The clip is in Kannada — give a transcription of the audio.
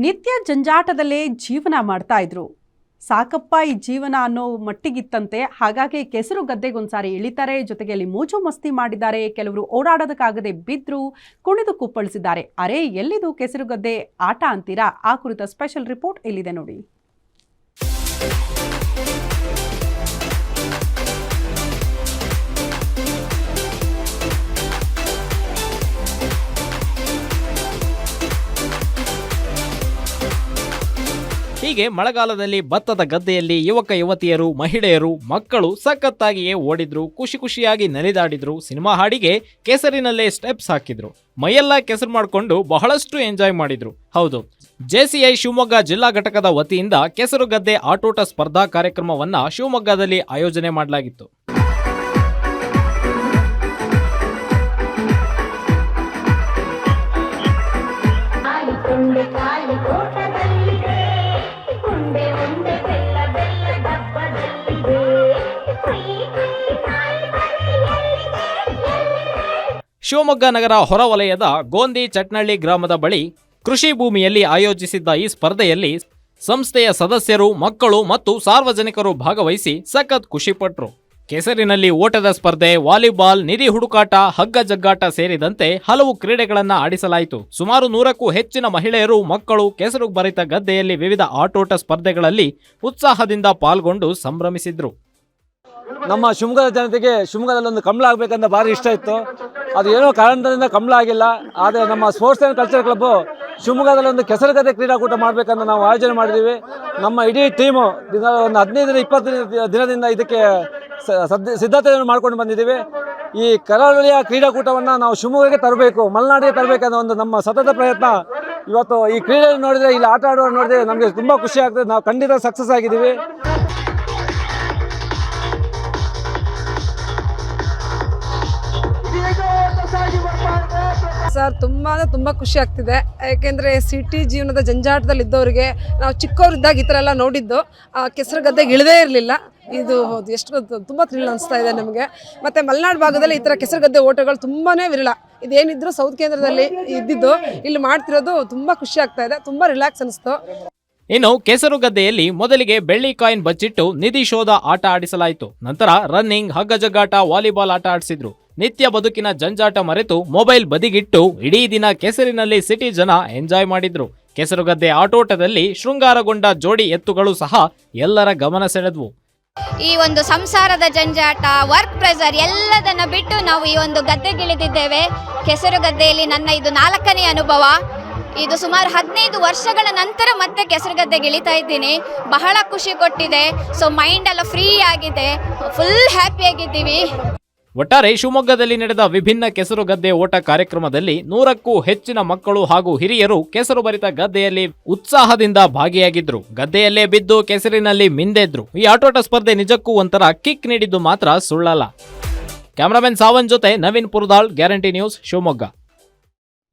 ನಿತ್ಯ ಜಂಜಾಟದಲ್ಲೇ ಜೀವನ ಮಾಡ್ತಾ ಇದ್ರು. ಸಾಕಪ್ಪ ಈ ಜೀವನ ಅನ್ನೋ ಮಟ್ಟಿಗಿತ್ತಂತೆ. ಹಾಗಾಗಿ ಕೆಸರು ಗದ್ದೆಗೊಂದ್ಸಾರಿ ಇಳಿತಾರೆ. ಜೊತೆಗೆ ಅಲ್ಲಿ ಮೂಜು ಮಸ್ತಿ ಮಾಡಿದ್ದಾರೆ. ಕೆಲವರು ಓಡಾಡೋದಕ್ಕಾಗದೆ ಬಿದ್ದರು ಕುಣಿದು ಕುಪ್ಪಳಿಸಿದ್ದಾರೆ. ಅರೆ, ಎಲ್ಲಿದು ಕೆಸರು ಗದ್ದೆ? ಆಟ ಅಂತೀರಾ? ಆ ಕುರಿತ ಸ್ಪೆಷಲ್ ರಿಪೋರ್ಟ್ ಇಲ್ಲಿದೆ ನೋಡಿ. ಹೀಗೆ ಮಳೆಗಾಲದಲ್ಲಿ ಭತ್ತದ ಗದ್ದೆಯಲ್ಲಿ ಯುವಕ ಯುವತಿಯರು, ಮಹಿಳೆಯರು, ಮಕ್ಕಳು ಸಖತ್ತಾಗಿಯೇ ಓಡಿದ್ರು, ಖುಷಿ ಖುಷಿಯಾಗಿ ನಲಿದಾಡಿದ್ರು, ಸಿನಿಮಾ ಹಾಡಿಗೆ ಕೆಸರಿನಲ್ಲೇ ಸ್ಟೆಪ್ಸ್ ಹಾಕಿದ್ರು. ಮೈಯೆಲ್ಲ ಕೆಸರು ಮಾಡಿಕೊಂಡು ಬಹಳಷ್ಟು ಎಂಜಾಯ್ ಮಾಡಿದ್ರು. ಹೌದು ಜೆಸಿಐ ಶಿವಮೊಗ್ಗ ಜಿಲ್ಲಾ ಘಟಕದ ವತಿಯಿಂದ ಕೆಸರು ಗದ್ದೆ ಆಟೋಟ ಸ್ಪರ್ಧಾ ಕಾರ್ಯಕ್ರಮವನ್ನ ಶಿವಮೊಗ್ಗದಲ್ಲಿ ಆಯೋಜನೆ ಮಾಡಲಾಗಿತ್ತು. ಶಿವಮೊಗ್ಗ ನಗರ ಹೊರವಲಯದ ಗೋಂದಿ ಚಟ್ನಳ್ಳಿ ಗ್ರಾಮದ ಬಳಿ ಕೃಷಿ ಭೂಮಿಯಲ್ಲಿ ಆಯೋಜಿಸಿದ್ದ ಈ ಸ್ಪರ್ಧೆಯಲ್ಲಿ ಸಂಸ್ಥೆಯ ಸದಸ್ಯರು, ಮಕ್ಕಳು ಮತ್ತು ಸಾರ್ವಜನಿಕರು ಭಾಗವಹಿಸಿ ಸಖತ್ ಖುಷಿಪಟ್ಟರು ಕೆಸರಿನಲ್ಲಿ ಓಟದ ಸ್ಪರ್ಧೆ, ವಾಲಿಬಾಲ್, ನಿಧಿ ಹುಡುಕಾಟ ಹಗ್ಗ ಜಗ್ಗಾಟ ಸೇರಿದಂತೆ ಹಲವು ಕ್ರೀಡೆಗಳನ್ನು ಆಡಿಸಲಾಯಿತು. ಸುಮಾರು ನೂರಕ್ಕೂ ಹೆಚ್ಚಿನ ಮಹಿಳೆಯರು, ಮಕ್ಕಳು, ಕೆಸರು ಭರಿತ ಗದ್ದೆಯಲ್ಲಿ ವಿವಿಧ ಆಟೋಟ ಸ್ಪರ್ಧೆಗಳಲ್ಲಿ ಉತ್ಸಾಹದಿಂದ ಪಾಲ್ಗೊಂಡು ಸಂಭ್ರಮಿಸಿದ್ರು. ನಮ್ಮ ಶಿವಮೊಗ್ಗದ ಜನತೆಗೆ ಶಿವಮೊಗ್ಗದಲ್ಲಿ ಒಂದು ಕಮಲ ಆಗಬೇಕಂತ ಭಾರಿ ಇಷ್ಟ ಇತ್ತು. ಅದು ಏನೋ ಕಾರಣದಿಂದ ಕಮಲ ಆಗಿಲ್ಲ. ಆದರೆ ನಮ್ಮ ಸ್ಪೋರ್ಟ್ಸ್ ಆ್ಯಂಡ್ ಕಲ್ಚರ್ ಕ್ಲಬ್ಬು ಶಿವಮೊಗ್ಗದಲ್ಲಿ ಒಂದು ಕೆಸರುಗದ್ದೆ ಕ್ರೀಡಾಕೂಟ ಮಾಡಬೇಕಂತ ನಾವು ಆಯೋಜನೆ ಮಾಡಿದ್ದೀವಿ. ನಮ್ಮ ಇಡೀ ಟೀಮು ದಿನ ಒಂದು ಹದಿನೈದರಿಂದ ಇಪ್ಪತ್ತು ದಿನ- ದಿನದಿಂದ ಇದಕ್ಕೆ ಸಿದ್ಧತೆಯನ್ನು ಮಾಡ್ಕೊಂಡು ಬಂದಿದ್ದೀವಿ. ಈ ಕರಾವಳಿಯ ಕ್ರೀಡಾಕೂಟವನ್ನು ನಾವು ಶಿವಮೊಗ್ಗಕ್ಕೆ ತರಬೇಕು, ಮಲೆನಾಡಿಗೆ ತರಬೇಕನ್ನೋ ಒಂದು ನಮ್ಮ ಸತತ ಪ್ರಯತ್ನ. ಇವತ್ತು ಈ ಕ್ರೀಡೆಯನ್ನು ನೋಡಿದರೆ, ಇಲ್ಲಿ ಆಟ ಆಡುವ ನೋಡಿದರೆ ನಮಗೆ ತುಂಬ ಖುಷಿ ಆಗ್ತದೆ. ನಾವು ಖಂಡಿತ ಸಕ್ಸಸ್ ಆಗಿದ್ದೀವಿ. ಸರ್, ತುಂಬ ಅಂದರೆ ತುಂಬ ಖುಷಿ ಆಗ್ತಿದೆ. ಯಾಕೆಂದರೆ ಸಿಟಿ ಜೀವನದ ಜಂಜಾಟದಲ್ಲಿ ಇದ್ದವರಿಗೆ ನಾವು ಚಿಕ್ಕವರಿದ್ದಾಗ ಈ ಥರ ಎಲ್ಲ ನೋಡಿದ್ದು. ಆ ಕೆಸರು ಗದ್ದೆಗೆ ಇಳದೇ ಇರಲಿಲ್ಲ. ಇದು ಹೌದು, ಎಷ್ಟು ತುಂಬ ಥ್ರಿಲ್ ಅನಿಸ್ತಾ ಇದೆ ನಮಗೆ. ಮತ್ತು ಮಲೆನಾಡು ಭಾಗದಲ್ಲಿ ಈ ಥರ ಕೆಸರು ಗದ್ದೆ ಓಟಗಳು ತುಂಬಾ ವಿರಳ. ಇದೇನಿದ್ರು ಸೌತ್ ಕೇಂದ್ರದಲ್ಲಿ ಇದ್ದಿದ್ದು, ಇಲ್ಲಿ ಮಾಡ್ತಿರೋದು ತುಂಬ ಖುಷಿ ಆಗ್ತಾ ಇದೆ, ತುಂಬ ರಿಲ್ಯಾಕ್ಸ್ ಅನಿಸ್ತು. ಇನ್ನು ಕೆಸರು ಗದ್ದೆಯಲ್ಲಿ ಮೊದಲಿಗೆ ಬೆಳ್ಳಿ ಕಾಯಿನ್ ಬಚ್ಚಿಟ್ಟು ನಿಧಿ ಶೋಧ ಆಟ ಆಡಿಸಲಾಯಿತು. ನಂತರ ರನ್ನಿಂಗ್ ಹಗ್ಗ ಜಗ್ಗಾಟ ವಾಲಿಬಾಲ್ ಆಟ ಆಡಿಸಿದ್ರು. ನಿತ್ಯ ಬದುಕಿನ ಜಂಜಾಟ ಮರೆತು ಮೊಬೈಲ್ ಬದಿಗಿಟ್ಟು ಇಡೀ ದಿನ ಕೆಸರಿನಲ್ಲಿ ಸಿಟಿ ಜನ ಎಂಜಾಯ್ ಮಾಡಿದ್ರು. ಕೆಸರುಗದ್ದೆ ಆಟೋಟದಲ್ಲಿ ಶೃಂಗಾರಗೊಂಡ ಜೋಡಿ ಎತ್ತುಗಳು ಸಹ ಎಲ್ಲರ ಗಮನ ಸೆಳೆದ್ವು. ಈ ಒಂದು ಸಂಸಾರದ ಜಂಜಾಟ ವರ್ಕ್ ಪ್ರೆಸರ್ ಎಲ್ಲದನ್ನ ಬಿಟ್ಟು ನಾವು ಈ ಒಂದು ಗದ್ದೆಗಿಳಿದಿದ್ದೇವೆ. ಕೆಸರು ಗದ್ದೆಯಲ್ಲಿ ನನ್ನ ಇದು ನಾಲ್ಕನೇ ಅನುಭವ. ಇದು ಸುಮಾರು ಹದಿನೈದು ವರ್ಷಗಳ ನಂತರ ಮತ್ತೆ ಕೆಸರು ಗದ್ದೆಗೆ ಇಳಿತಾ ಇದ್ದೀನಿ. ಬಹಳ ಖುಷಿ ಕೊಟ್ಟಿದೆ. ಸೊ ಮೈಂಡ್ ಎಲ್ಲ ಫ್ರೀ ಆಗಿದೆ. ಫುಲ್ ಹ್ಯಾಪಿ ಆಗಿದ್ದೀವಿ. ಒಟ್ಟಾರೆ ಶಿವಮೊಗ್ಗದಲ್ಲಿ ನಡೆದ ವಿಭಿನ್ನ ಕೆಸರು ಗದ್ದೆ ಓಟ ಕಾರ್ಯಕ್ರಮದಲ್ಲಿ ನೂರಕ್ಕೂ ಹೆಚ್ಚಿನ ಮಕ್ಕಳು ಹಾಗೂ ಹಿರಿಯರು ಕೆಸರು ಭರಿತ ಗದ್ದೆಯಲ್ಲಿ ಉತ್ಸಾಹದಿಂದ ಭಾಗಿಯಾಗಿದ್ರು. ಗದ್ದೆಯಲ್ಲೇ ಬಿದ್ದು ಕೆಸರಿನಲ್ಲಿ ಮಿಂದೆದ್ರು. ಈ ಆಟೋಟ ಸ್ಪರ್ಧೆ ನಿಜಕ್ಕೂ ಒಂಥರ ಕಿಕ್ ನೀಡಿದ್ದು ಮಾತ್ರ ಸುಳ್ಳಲ್ಲ. ಕ್ಯಾಮರಾಮನ್ ಸಾವನ್ ಜೊತೆ ನವೀನ್ ಪುರದಾಳ್, ಗ್ಯಾರಂಟಿ ನ್ಯೂಸ್ ಶಿವಮೊಗ್ಗ.